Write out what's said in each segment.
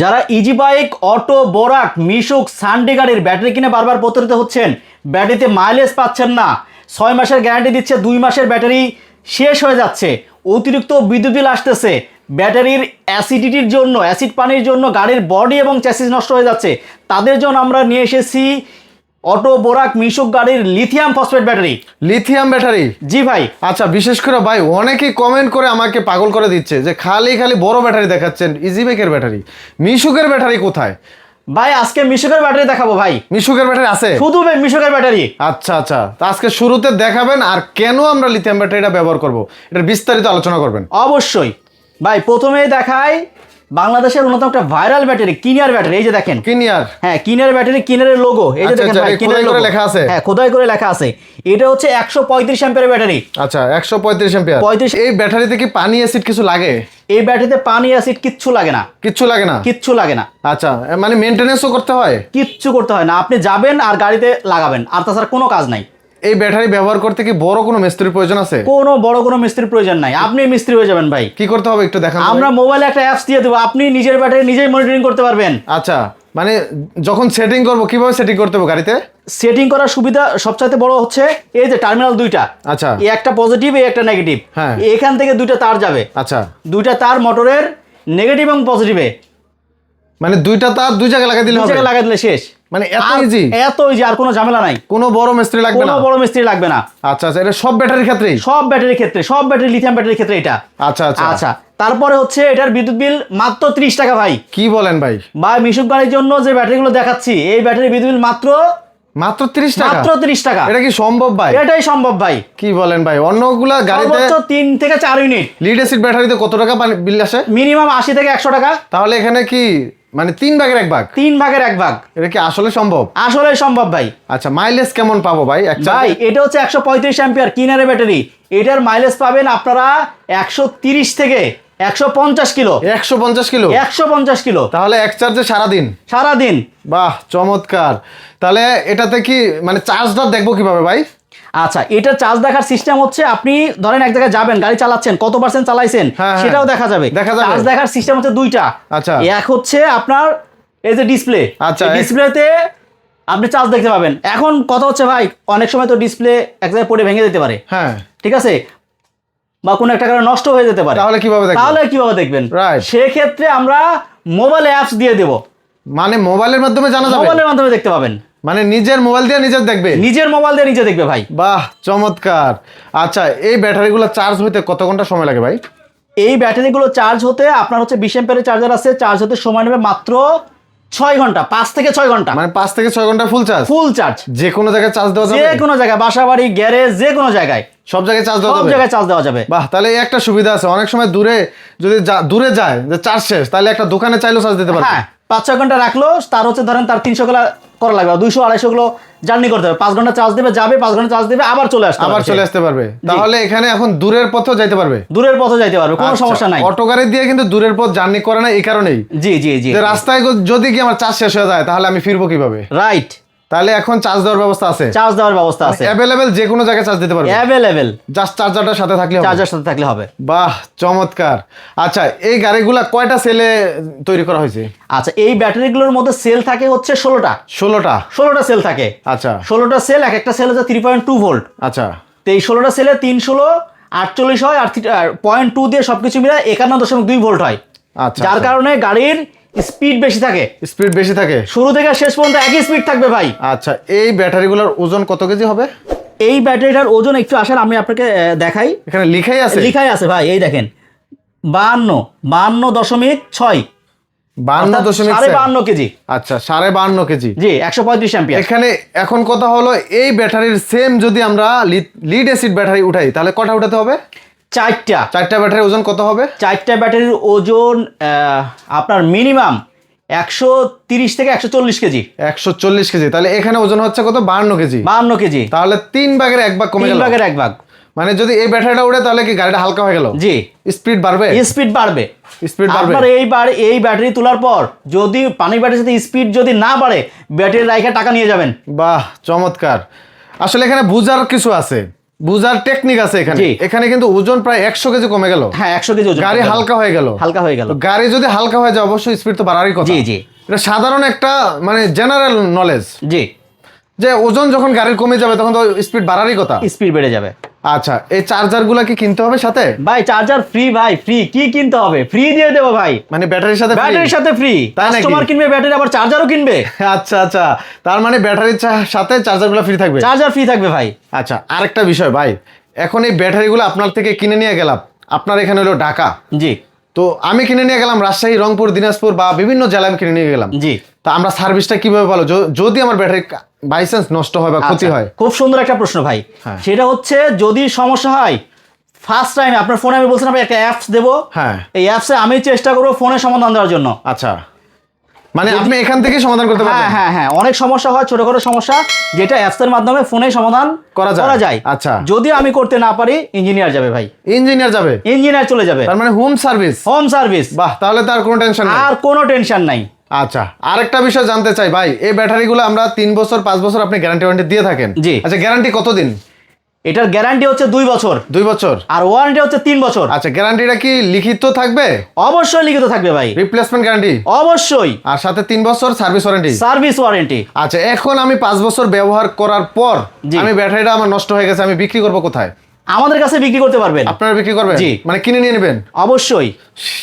যারা easy bike auto Borak Mishuk Sunday গাড়ির battery কিনে বারবার প্রতারিত হচ্ছেন ব্যাটারিতে মাইলেজ পাচ্ছেন না। ছয় মাসের গ্যারান্টি দিচ্ছে, দুই মাসের ব্যাটারি শেষ হয়ে যাচ্ছে। অতিরিক্ত বিদ্যুৎ বিল আসতেছে। ব্যাটারির অ্যাসিডিটির জন্য অ্যাসিড পানির জন্য গাড়ির বডি এবং চ্যাসিস নষ্ট হয়ে যাচ্ছে। তাদের জন্য আমরা নিয়ে এসেছি অটো বোরাক মিশুক গাড়ির lithium phosphate battery lithium battery জি ভাই। আচ্ছা বিশেষ করে ভাই অনেকেই কমেন্ট করে আমাকে পাগল করে দিচ্ছে যে খালি খালি বড় ব্যাটারি দেখাচ্ছেন ইজিবেকের ব্যাটারি মিশুকের ব্যাটারি কোথায়? ভাই আজকে মিশুকের ব্যাটারি দেখাবো ভাই। মিশুকের ব্যাটারি আছে? শুধু মিশুকের ব্যাটারি আচ্ছা আচ্ছা। তা আজকে শুরুতে দেখাবেন আর কেন আমরা লিথিয়াম ব্যাটারিটা ব্যবহার করব এটা বিস্তারিত আলোচনা করবেন। অবশ্যই। ভাই প্রথমেই দেখাই বাংলাদেশের অন্যতম একটা ভাইরাল ব্যাটারি কিনিয়ার ব্যাটারি এই যে দেখেন। কিনিয়ার হ্যাঁ কিনার ব্যাটারি কিনারের লোগো এই যে আচ্ছা, দেখেন আচ্ছা, ভাই কিনারের খোদাই লেখা আছে? হ্যাঁ খোদাই করে লেখা আছে। এটা হচ্ছে একশো পঁয়ত্রিশ অ্যাম্পিয়ারের ব্যাটারি আচ্ছা একশো পঁয়ত্রিশ এম্পিয়ার 35 এই ব্যাটারিতে কি পানি অ্যাসিড কিছু লাগে? এই ব্যাটারিতে পানি অ্যাসিড কিচ্ছু লাগে না। কিচ্ছু লাগে না? কিচ্ছু লাগে না। আচ্ছা মানে মেনটেনেন্সও করতে হয়? কিচ্ছু করতে হয় না। আপনি যাবেন আর গাড়িতে লাগাবেন। আর তাছাড়া কোনো কাজ নাই। এই ব্যাটারি ব্যবহার করতে কি বড় কোনো মিস্ত্রির প্রয়োজন আছে? কোনো বড় কোনো মিস্ত্রির প্রয়োজন নাই। আপনি মিস্ত্রি হয়ে যাবেন ভাই। কি করতে হবে একটু দেখান আমরা। মোবাইলে একটা অ্যাপস দিয়ে দেবো। আপনি নিজের ব্যাটারি নিজেই মনিটরিং করতে পারবেন। আচ্ছা মানে যখন সেটিং করব কীভাবে সেটিং করতে হবে গাড়িতে? সেটিং করার সুবিধা সবচাইতে বড় হচ্ছে এই যে টার্মিনাল দুইটা। আচ্ছা। এই একটা পজিটিভ এই একটা নেগেটিভ হ্যাঁ। এখান থেকে দুইটা তার যাবে। আচ্ছা। দুইটা তার মোটরের নেগেটিভ এবং পজিটিভে মানে দুইটা তার দুই জায়গায় লাগাই দিলে দুই হবে। জায়গায় লাগাই দিলে শেষ। মানে এত ইজি এত ইজি আর কোনো ঝামেলা নাই। কোনো বড় মিস্ত্রি লাগবে না? কোনো বড় মিস্ত্রি লাগবে না। আচ্ছা আচ্ছা এটা সব ব্যাটারির ক্ষেত্রেই? সব ব্যাটারির ক্ষেত্রে সব ব্যাটারি লিথিয়াম ব্যাটারির ক্ষেত্রে এটা। আচ্ছা আচ্ছা। আচ্ছা তারপরে হচ্ছে এটার বিদ্যুৎ বিল মাত্র ত্রিশ টাকা ভাই। কি বলেন ভাই? বা মিশুক গাড়ির জন্য যে ব্যাটারিগুলো দেখাচ্ছি এই ব্যাটারির বিদ্যুৎ বিল মাত্র মাত্র 30 টাকা? মাত্র ত্রিশ টাকা। এটা কি সম্ভব ভাই? এটাই সম্ভব ভাই। কি বলেন ভাই? অন্যগুলা গাড়িতে সর্বোচ্চ তিন থেকে চার ইউনিট। লিড অ্যাসিড ব্যাটারিতে কত টাকা বিল আসে? মিনিমাম আশি থেকে একশো টাকা। তাহলে এখানে কি মানে তিন ভাগের এক ভাগ? তিন ভাগের এক ভাগ। এটা কি আসলে সম্ভব? আসলে সম্ভব ভাই। আচ্ছা মাইলেজ কেমন পাবো ভাই? ভাই এটা হচ্ছে একশো পঁয়ত্রিশ অ্যাম্পিয়ার কিনারে ব্যাটারি। এটার মাইলেজ পাবেন আপনারা একশো তিরিশ থেকে একশো পঞ্চাশ কিলো। একশো পঞ্চাশ কিলো? একশো পঞ্চাশ কিলো। তাহলে এক চার্জে সারাদিন? সারাদিন। বাহ চমৎকার। তাহলে এটাতে কি মানে চার্জটা দেখব কীভাবে ভাই? আচ্ছা এটা চার্জ দেখার সিস্টেম হচ্ছে আপনি ধরেন এক জায়গায় যাবেন গাড়ি চালাচ্ছেন কত পার্সেন্ট চালাইছেন হ্যাঁ, হ্যাঁ। সেটাও দেখা যাবে। দেখা যাবে। চার্জ দেখার সিস্টেম হচ্ছে দুইটা। আচ্ছা। এক হচ্ছে আপনার এই যে ডিসপ্লে আচ্ছা, ডিসপ্লেতে আপনি চার্জ দেখতে পাবেন। এখন কথা হচ্ছে ভাই অনেক সময় তো ডিসপ্লে এক জায়গায় পড়ে ভেঙে যেতে পারে। হ্যাঁ। ঠিক আছে? বা কোনো একটা কারণে নষ্ট হয়ে যেতে পারে। তাহলে কীভাবে তাহলে কীভাবে দেখবেন. সেক্ষেত্রে আমরা মোবাইল অ্যাপস দিয়ে দেব। মানে মোবাইলের মাধ্যমে জানা যাবে? মোবাইলের মাধ্যমে দেখতে পাবেন। মানে নিজের মোবাইল দিয়ে নিজের দেখবে? নিজের মোবাইল দিয়ে নিজে দেখবে ভাই। বাহ চমৎকার। আচ্ছা এই ব্যাটারিগুলো চার্জ হইতে কত ঘণ্টা সময় লাগে ভাই? এই ব্যাটারিগুলো চার্জ হতে আপনার হচ্ছে বিশ এম্পের চার্জার আছে চার্জ হতে সময় নেবে মাত্র ছয় ঘণ্টা পাঁচ থেকে ছয় ঘণ্টা। মানে পাঁচ থেকে ছয় ঘণ্টা ফুল চার্জ ফুল চার্জ যে কোনো জায়গায় চার্জ দেওয়া যে কোনো জায়গায় বাসা বাড়ি গ্যারেজ যে কোনো জায়গায়। সব জায়গায় চার্জ দেওয়া সব জায়গায় চার্জ দেওয়া যাবে। বাহ তাহলে একটা সুবিধা আছে। অনেক সময় দূরে যদি দূরে যায় যে চার্জ শেষ তাহলে একটা দোকানে চাইলেও চার্জ দিতে পারবে। হ্যাঁ পাঁচ ছয় ঘণ্টা রাখল তার হচ্ছে ধরেন তার তিনশো গুলো করা লাগবে। দুইশো আড়াইশো গুলো জার্নি করতে হবে। পাঁচ ঘণ্টা চার্জ দেবে যাবে পাঁচ ঘণ্টা চার্জ দেবে আবার চলে আসবে আবার চলে আসতে পারবে। তাহলে এখানে এখন দূরের পথেও যাইতে পারবে? দূরের পথে যাইতে পারবে কোনো আচ্ছা, সমস্যা নাই। অটো গাড়ি দিয়ে কিন্তু দূরের পথ জার্নি করে না এই কারণেই। জি জি জি। রাস্তায় যদি কি আমার চার্জ শেষ হয়ে যায় তাহলে আমি ফিরবো কীভাবে? রাইট তাহলে এখন চার্জ দেওয়ার ব্যবস্থা আছে? চার্জ দেওয়ার ব্যবস্থা আছে। অ্যাভেলেবেল যে কোনো জায়গায় চার্জ দিতে পারবে। অ্যাভেলেবেল জাস্ট চার্জারটার সাথে থাকলে হবে। চার্জার সাথে থাকলে হবে। বাহ চমৎকার। আচ্ছা এই গাড়িগুলা কয়টা সেলে তৈরি করা হয়েছে? আচ্ছা এই ব্যাটারিগুলোর মধ্যে সেল থাকে হচ্ছে ষোলোটা। ষোলোটা? ষোলোটা সেল থাকে। আচ্ছা। ষোলোটা সেল এক একটা সেল হচ্ছে থ্রি পয়েন্ট টু ভোল্ট আচ্ছা। তো এই ষোলোটা সেলে তিন ষোলো আটচল্লিশ হয় আর পয়েন্ট টু দিয়ে সবকিছু মিলে একান্ন দশমিক দুই ভোল্ট হয়। আচ্ছা যার কারণে গাড়ির স্পিড বেশি থাকে। স্পিড বেশি থাকে। শুরু থেকে শেষ পর্যন্ত একই স্পিড থাকবে ভাই। আচ্ছা এই ব্যাটারিগুলোর ওজন কত কেজি হবে? এই ব্যাটারিটার ওজন একটু আসেন আমি আপনাকে দেখাই। এখানে লিখাই আছে? লিখাই আছে ভাই এই দেখেন। বাহান্ন বাহান্ন দশমিক ছয়। বান্ন দশমিক সাড়ে। বাহান্ন কেজি। আচ্ছা সাড়ে বান্ন কেজি। জি একশো পঁয়ত্রিশ অ্যাম্পিয়ার এখানে এখন কথা হলো এই ব্যাটারির সেম যদি আমরা লিড অ্যাসিড ব্যাটারি উঠাই তাহলে কটা উঠাতে হবে? চারটা। চারটা ব্যাটারির ওজন কত হবে? চারটা ব্যাটারির ওজন আপনার মিনিমাম একশো তিরিশ থেকে একশো চল্লিশ কেজি। একশো চল্লিশ কেজি। তাহলে এখানে ওজন হচ্ছে কত? বান্ন কেজি। বাহান্ন কেজি। তাহলে তিন ভাগের এক ভাগ কমে তিন ভাগের এক ভাগ। মানে যদি এই ব্যাটারিটা উঠে তাহলে কি গাড়িটা হালকা হয়ে গেল? জি। স্পিড বাড়বে? স্পিড বাড়বে। স্পিড বাড়বে। আপনার এইবার এই ব্যাটারি তোলার পর যদি পানির ব্যাটারির সাথে স্পিড যদি না বাড়ে ব্যাটারি রাইখে টাকা নিয়ে যাবেন। বাহ চমৎকার। আসলে এখানে বুঝার কিছু আছে। বুঝার টেকনিক আছে এখানে। এখানে কিন্তু ওজন প্রায় একশো কেজি কমে গেল। হ্যাঁ একশো কেজি ওজন গাড়ি হালকা হয়ে গেল। হালকা হয়ে গেল। গাড়ি যদি হালকা হয়ে যায় অবশ্যই স্পিড তো বাড়ারই কথা। জি, জি। এটা সাধারণ একটা মানে জেনারেল নলেজ জি। যে ওজন যখন গাড়ির কমে যাবে তখন তো স্পিড বাড়ারই কথা। স্পিড বেড়ে যাবে। আচ্ছা এই চার্জারগুলা কি কিনতে হবে সাথে? ভাই চার্জার ফ্রি ভাই ফ্রি কি কিনতে হবে? ফ্রি দিয়ে দেবো ভাই। মানে ব্যাটারির সাথে ব্যাটারির সাথে ফ্রি তাই নাকি? কাস্টমার কিনবে ব্যাটারি আবার চার্জারও কিনবে। আচ্ছা আচ্ছা। তার মানে ব্যাটারির সাথে চার্জারগুলো ফ্রি থাকবে? চার্জার ফ্রি থাকবে ভাই। আচ্ছা আরেকটা বিষয় ভাই। এখন এই ব্যাটারিগুলো আপনার থেকে কিনে নিয়ে গেলাম। আপনার এখানে হলো ঢাকা। জি। তো আমি কিনে নিয়ে গেলাম রাজশাহী রংপুর দিনাজপুর বা বিভিন্ন জেলায় আমি কিনে নিয়ে গেলাম। জি। তো আমরা সার্ভিসটা কীভাবে ভালো যদি আমার ব্যাটারি বাইচান্স নষ্ট হয় বা ক্ষতি আচ্ছা, হয়? খুব সুন্দর একটা প্রশ্ন ভাই। হ্যাঁ। সেটা হচ্ছে যদি সমস্যা হয় ফার্স্ট টাইম আপনার ফোনে আমি বলছিলাম একটা অ্যাপস দেবো। হ্যাঁ। এই অ্যাপসে আমি চেষ্টা করব ফোনের সমাধান দেওয়ার জন্য। আচ্ছা। মানে আপনি এখান থেকে সমাধান করতে হ্যাঁ পারবেন? হ্যাঁ হ্যাঁ। অনেক সমস্যা হয় ছোটখাটো সমস্যা যেটা অ্যাপসের মাধ্যমে ফোনে সমাধান করা যায়। করা যায়। আচ্ছা। যদি আমি করতে না পারি ইঞ্জিনিয়ার যাবে ভাই। ইঞ্জিনিয়ার যাবে? ইঞ্জিনিয়ার চলে যাবে। তার মানে হোম সার্ভিস হোম সার্ভিস বাহ তাহলে তার কোনো টেনশন নেই। আর কোনো টেনশন নাই। আচ্ছা আরেকটা বিষয় জানতে চাই ভাই এই ব্যাটারিগুলো আমরা তিন বছর পাঁচ বছর আপনি গ্যারান্টি ওয়ারেন্টি দিয়ে থাকেন। জি। আচ্ছা গ্যারান্টি কতদিন? এটার গ্যারান্টি হচ্ছে দুই বছর। দুই বছর? আর ওয়ারেন্টি হচ্ছে তিন বছর। আচ্ছা গ্যারান্টিটা কি লিখিত থাকবে? অবশ্যই লিখিত থাকবে ভাই। রিপ্লেসমেন্ট গ্যারান্টি অবশ্যই। আর সাথে তিন বছর সার্ভিস ওয়ারেন্টি সার্ভিস ওয়ারেন্টি আচ্ছা এখন আমি পাঁচ বছর ব্যবহার করার পর। আমি ব্যাটারিটা আমার নষ্ট হয়ে গেছে আমি বিক্রি করব কোথায়? আমাদের কাছে বিক্রি করতে পারবেন। আপনারা বিক্রি করবেন? জি। মানে কিনে নিয়ে নেবেন? অবশ্যই।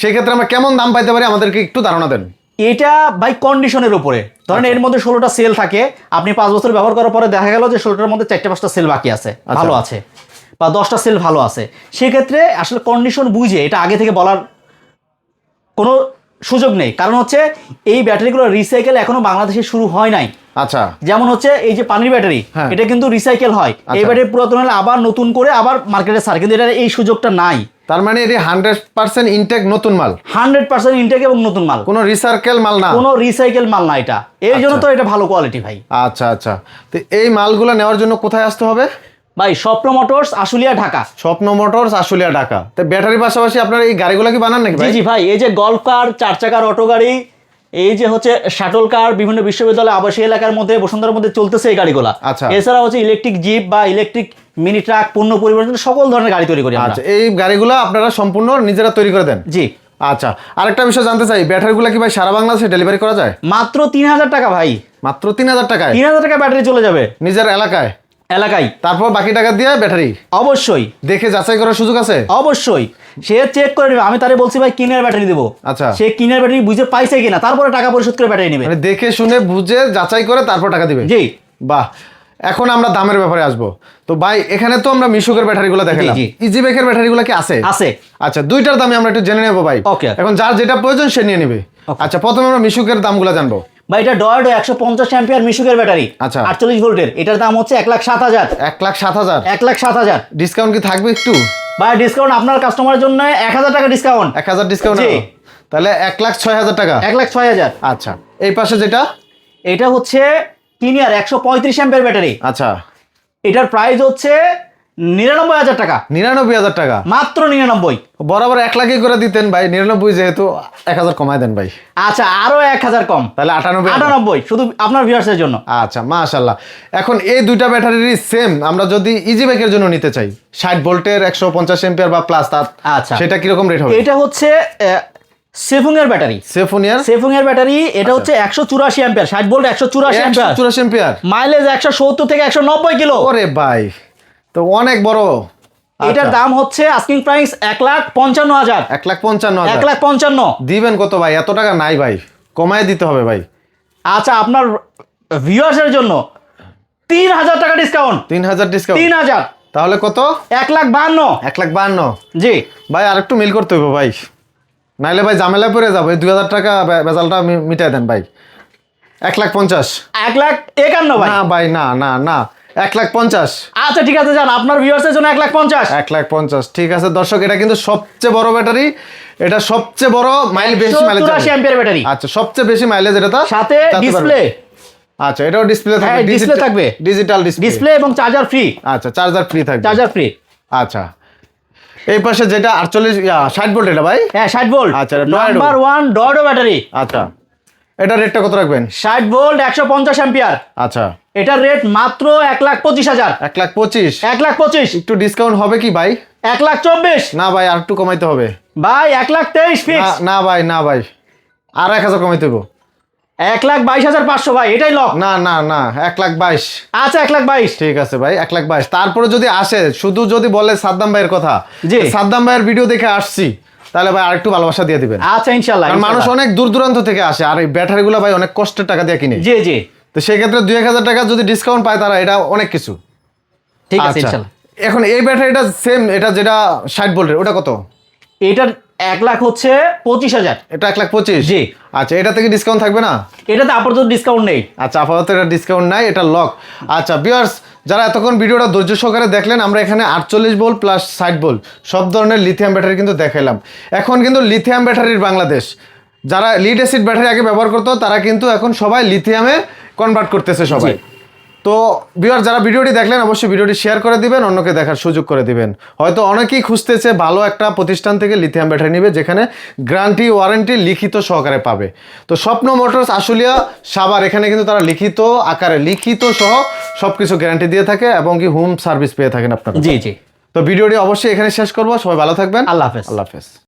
সেক্ষেত্রে আমরা কেমন দাম পাইতে পারি আমাদেরকে একটু ধারণা দেন। এটা বাই কন্ডিশনের উপরে। ধরেন এর মধ্যে ষোলোটা সেল থাকে আপনি পাঁচ বছর ব্যবহার করার পরে দেখা গেল যে ষোলোটার মধ্যে চারটে পাঁচটা সেল বাকি আছে ভালো আছে বা দশটা সেল ভালো আছে। সেক্ষেত্রে আসলে কন্ডিশন বুঝে এটা আগে থেকে বলার কোনো সুযোগ নেই। কারণ হচ্ছে এই ব্যাটারিগুলো রিসাইকেল এখনও বাংলাদেশে শুরু হয় নাই। আচ্ছা। যেমন হচ্ছে এই যে পানির ব্যাটারি হ্যাঁ। এটা কিন্তু রিসাইকেল হয়। এই আচ্ছা। ব্যাটারি পুরাতন হলে আবার নতুন করে আবার মার্কেটে সার কিন্তু এটা এই সুযোগটা নাই। তার মানে এটি হান্ড্রেড পার্সেন্ট ইনটেক নতুন মাল? হান্ড্রেড পার্সেন্ট ইনটেক এবং নতুন মাল। কোনো রিসাইকেল মাল না? কোনো রিসাইকেল মাল না এটা। এই জন্য তো এটা ভালো কোয়ালিটি ভাই। আচ্ছা আচ্ছা। তো এই মালগুলো নেওয়ার জন্য কোথায় আসতে হবে? ভাই স্বপ্ন মোটরস আশুলিয়া ঢাকা। স্বপ্ন মোটরস আশুলিয়া ঢাকা। তো ব্যাটারির পাশাপাশি আপনারা এই গাড়িগুলো কি বানান নাকি জি ভাই? জি ভাই এই যে গল্ফ কার চার চাকার অটো গাড়ি এই যে হচ্ছে শাটল কার বিভিন্ন বিশ্ববিদ্যালয় আবাসিক এলাকার মধ্যে বসুন্ধরার মধ্যে চলতেছে এই গাড়িগুলো। আচ্ছা। এছাড়া হচ্ছে ইলেকট্রিক জিপ বা ইলেকট্রিক মিনি ট্রাক পণ্য পরিবহন সকল ধরনের গাড়ি তৈরি করি আচ্ছা এই গাড়িগুলো আপনারা সম্পূর্ণ নিজেরা তৈরি করে দেন? জি। আচ্ছা আরেকটা বিষয় জানতে চাই ব্যাটারিগুলো কি ভাই সারা বাংলাদেশে ডেলিভারি করা যায়? মাত্র তিন হাজার টাকা ভাই। মাত্র তিন হাজার টাকায়? তিন হাজার টাকা ব্যাটারি চলে যাবে। নিজের এলাকায়? এলাকায়। তারপর বাকি টাকা দিয়ে ব্যাটারি? অবশ্যই। দেখে যাচাই করার সুযোগ আছে? অবশ্যই। সে চেক করে নেবে। আমি তারে বলছি ভাই কিনের ব্যাটারি দেবো। আচ্ছা। সে কিনের ব্যাটারি বুঝে পাইছে কিনা তারপরে টাকা পরিশোধ করে ব্যাটারি নেবে। মানে দেখে শুনে বুঝে যাচাই করে তারপর টাকা দিবে? জি। বাহ। এখন আমরা দামের ব্যাপারে আসব। তো ভাই এখানে তো আমরা মিশুকের ব্যাটারিগুলো দেখালাম। ইজি বেকের ব্যাটারিগুলো কি আছে? আছে। আচ্ছা দুইটার দামে আমরা একটু জেনে নেব ভাই। ওকে। এখন যার যেটা প্রয়োজন সে নিয়ে নেবে। আচ্ছা প্রথমে আমরা মিশুকের দামগুলো জানব। ভাই এটা ডয়ার্ডো একশো পঞ্চাশ অ্যাম্পিয়ার মিশুকের ব্যাটারি। আচ্ছা। আটচল্লিশ ভোল্টের। এটার দাম হচ্ছে এক লাখ সাত হাজার। এক লাখ সাত হাজার? এক লাখ সাত হাজার। ডিসকাউন্ট কি থাকবে একটু? ভাই ডিসকাউন্ট আপনার কাস্টমারের জন্য এক হাজার টাকা ডিসকাউন্ট এক হাজার ডিসকাউন্ট। তাহলে এক লাখ ছয় হাজার টাকা। এক লাখ ছয় হাজার। আচ্ছা। এই পাশে যেটা? এটা হচ্ছে তিন কিনিয়ার একশো পঁয়ত্রিশ অ্যাম্পিয়ার ব্যাটারি। আচ্ছা। এটার প্রাইস হচ্ছে নিরানব্বই হাজার টাকা। নিরানব্বই হাজার টাকা? মাত্র নিরানব্বই। বরাবর এক লাখই করে দিতেন ভাই নিরানব্বই যেহেতু এক হাজার কমায় দেন ভাই। আচ্ছা আরও এক হাজার কম। তাহলে আটানব্বই আটানব্বই শুধু আপনার ভিউয়ার্সের জন্য। আচ্ছা মাশাল্লাহ এখন এই দুইটা ব্যাটারিরই সেম আমরা যদি ইজি বাইকের জন্য নিতে চাই ষাট ভোল্টের একশো পঞ্চাশ এম্পিয়ার বা প্লাস তার আচ্ছা। সেটা কীরকম রেট হবে? এটা হচ্ছে সেফুং এর ব্যাটারি। সেফোনিয়ার সেফুং এর ব্যাটারি এটা হচ্ছে একশো চুরাশি অ্যাম্পিয়ার ষাট ভোল্ট একশো চুরাশি অ্যাম্পিয়ার চুরাশি এম্পিয়ার মাইলেজ একশো সত্তর থেকে একশো নব্বই কিলো। ওরে ভাই। তো অনেক বড়। এটার আচ্ছা, দাম হচ্ছে আস্কিং প্রাইস এক লাখ পঞ্চান্ন হাজার। এক লাখ পঞ্চান্ন এক লাখ পঞ্চান্ন। দিবেন কত ভাই? এত টাকা নাই ভাই। কমায় দিতে হবে ভাই। আচ্ছা আপনার ভিউয়ার্সের জন্য তিন হাজার টাকা ডিসকাউন্ট তিন হাজার ডিসকাউন্ট তিন হাজার। তাহলে কত? এক লাখ বাহান্ন। এক লাখ বান্ন জি। ভাই আর একটু মিল করতে হবে ভাই। নাইলে ভাই ঝামেলায় পড়ে যাব। এই দুই হাজার টাকা বেজালটা মিটাই দেন ভাই। এক লাখ পঞ্চাশ। এক লাখ একান্ন ভাই। না ভাই না না না। এক লাখ পঞ্চাশ। আচ্ছা ঠিক আছে যান। আপনার ভিউয়ার্সের জন্য এক লাখ পঞ্চাশ। এক লাখ পঞ্চাশ ঠিক আছে। দর্শক এটা কিন্তু সবচেয়ে বড় ব্যাটারি। এটা সবচেয়ে বড় মাইল বেশি মাইলেজ ব্যাটারি। আচ্ছা সবচেয়ে বেশি মাইলেজ এটা সাথে ডিসপ্লে আচ্ছা এটাও ডিসপ্লে হ্যাঁ, থাকবে display থাকবে। ডিজিটাল ডিসপ্লে ডিসপ্লে এবং চার্জার ফ্রি আচ্ছা চার্জার ফ্রি থাকবে। চার্জার ফ্রি আচ্ছা। এই পাশে যেটা আটচল্লিশ ষাট ভোল্ট এটা ভাই? হ্যাঁ ষাট ভোল্ট আচ্ছা, নাম্বার ওয়ান ডডো ব্যাটারি। আচ্ছা। এটা রেটটা কত রাখবেন? ষাট ভোল্ট একশো পঞ্চাশ অ্যাম্পিয়ার আচ্ছা। এটার রেট মাত্র এক লাখ পঁচিশ হাজার। এক লাখ পঁচিশ? এক লাখ পঁচিশ। একটু ডিসকাউন্ট হবে কি ভাই? এক লাখ চব্বিশ। না ভাই আর একটু কমাইতে হবে। ভাই এক লাখ তেইশ না ফিক্স না ভাই না ভাই। আর এক হাজার কমাইতে হবে এক লাখ বাইশ হাজার পাঁচশো ভাই এটাই লক না না না এক লাখ বাইশ। আচ্ছা এক লাখ বাইশ। ঠিক আছে ভাই এক লাখ বাইশ। তারপরে যদি আসে শুধু যদি বলে সাদ্দাম ভাইয়ের কথা জি। সাদ্দাম ভাইয়ের ভিডিও দেখে আসছি। তাহলে ভাই আরেকটু ভালোবাসা দিয়ে দিবেন। আচ্ছা ইনশাল্লাহ মানুষ অনেক দূর দূরান্ত থেকে আসে আর এই ব্যাটারিগুলো ভাই অনেক কষ্টের টাকা দিয়ে কিনে। জি জি। তো সেই ক্ষেত্রে দুই এক হাজার টাকা যদি ডিসকাউন্ট পায় তারা এটা অনেক কিছু। ঠিক আছে আচ্ছা। ইনশাল্লাহ এখন এই ব্যাটারিটা সেম এটা যেটা ষাট ভোল্টের ওটা কত? এটার এক লাখ হচ্ছে পঁচিশ হাজার। এটা এক লাখ পঁচিশ? জি। আচ্ছা এটা থেকে ডিসকাউন্ট থাকবে না? এটাতে আপাতত ডিসকাউন্ট নেই। আচ্ছা আপাতত এটা ডিসকাউন্ট নাই এটা লক আচ্ছা বিয়ার্স যারা এতক্ষণ ভিডিওটা ধৈর্য সহকারে দেখলেন, আমরা এখানে আটচল্লিশ বোল প্লাস ষাট বোল, সব ধরনের লিথিয়াম ব্যাটারি কিন্তু দেখাইলাম। এখন কিন্তু লিথিয়াম ব্যাটারির বাংলাদেশ। যারা লিড অ্যাসিড ব্যাটারি আগে ব্যবহার করতো, তারা কিন্তু এখন সবাই লিথিয়ামে কনভার্ট করতেছে সবাই। তো বিয়ার যারা ভিডিওটি দেখলেন অবশ্যই ভিডিওটি শেয়ার করে দিবেন অন্যকে দেখার সুযোগ করে দিবেন। হয়তো অনেকেই খুঁজতেছে ভালো একটা প্রতিষ্ঠান থেকে লিথিয়াম ব্যাটারি নেবে যেখানে গ্যারান্টি ওয়ারেন্টি লিখিত সহকারে পাবে। তো স্বপ্ন মোটরস আশুলিয়া সাবার এখানে কিন্তু তারা লিখিত আকারে লিখিত সহ সবকিছু গ্যারান্টি দিয়ে থাকে এবং কি হোম সার্ভিস পেয়ে থাকেন আপনারা। জি জি। তো ভিডিওটি অবশ্যই এখানে শেষ করব। সবাই ভালো থাকবেন। আল্লাহ হাফেজ। আল্লাহ হাফেজ।